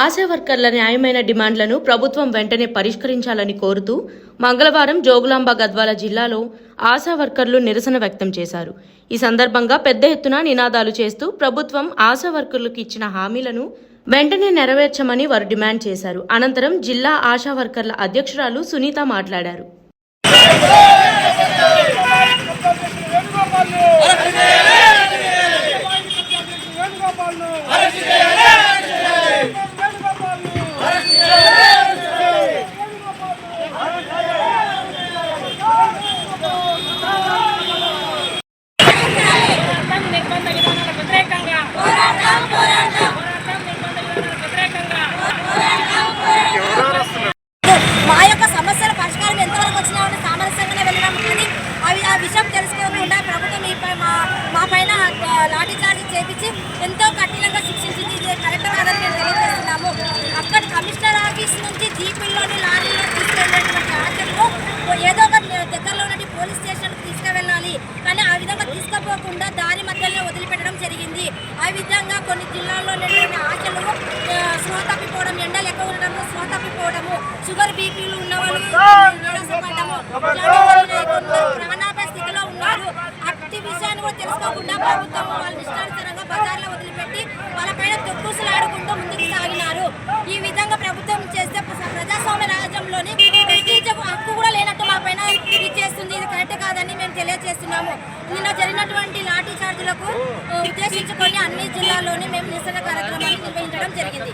ఆశా వర్కర్ల న్యాయమైన డిమాండ్లను ప్రభుత్వం వెంటనే పరిష్కరించాలని కోరుతూ మంగళవారం జోగులాంబ గద్వాల జిల్లాలో ఆశా వర్కర్లు నిరసన వ్యక్తం చేశారు. ఈ సందర్భంగా పెద్ద ఎత్తున నినాదాలు చేస్తూ ప్రభుత్వం ఆశా వర్కర్లకు ఇచ్చిన హామీలను వెంటనే నెరవేర్చమని వారు డిమాండ్ చేశారు. అనంతరం జిల్లా ఆశా వర్కర్ల అధ్యక్షురాలు సునీత మాట్లాడారు. పోరాటం ఎంతవరకు ఉన్న సామరస్యంగానే వెళ్ళడం కానీ అవి ఆ విషయం తెలుసుకోకుండా ప్రభుత్వం ఈ పై- మా మా పైన ఆ, లాఠీ చార్జ్ చేపించి ఎంతో కఠినంగా శిక్షించింది. ఇది కరెక్ట్ కాదని మేము తెలియజేస్తున్నాము. అక్కడ కమిషనర్ ఆఫీస్ నుంచి జీపుల్లోని లారీలో తీసుకెళ్ళినటువంటి ఆచరణలో ఏదో ఒక దగ్గరలో ఉన్న పోలీస్ స్టేషన్కి తీసుకువెళ్ళాలి. కానీ ఆ విధంగా తీసుకుపోకుండా దారి మధ్యలో వదిలిపెట్టడం జరిగింది. ఆ విధంగా కొన్ని జిల్లాల్లో ఉన్నటువంటి ఆశలు ఆ, తప్పిపోవడం ఎండలు ఎక్కువ ఉండడంతో స్పృహ తప్పిపోవడము షుగర్ బీపీలు ఉన్న విషయాన్ని కూడా తెలుసుకోకుండా ప్రభుత్వం వాళ్ళు ఇష్టానుసారంగా బజార్లో వదిలిపెట్టి వాళ్ళపైన తొక్కుసులు ఆడుకుంటూ ముందుకు సాగినారు. ఈ విధంగా ప్రభుత్వం చేస్తే ప్రజాస్వామ్య రాజ్యంలోని హక్కు కూడా లేనట్టు మా పైన ఇది చేస్తుంది. ఇది కరెక్ట్ కాదని మేము తెలియజేస్తున్నాము. నిన్న జరిగినటువంటి లాఠీ చార్జీలకు ఉద్దేశించుకొని అన్ని జిల్లాల్లోని మేము నిరసన కార్యక్రమాన్ని నిర్వహించడం జరిగింది.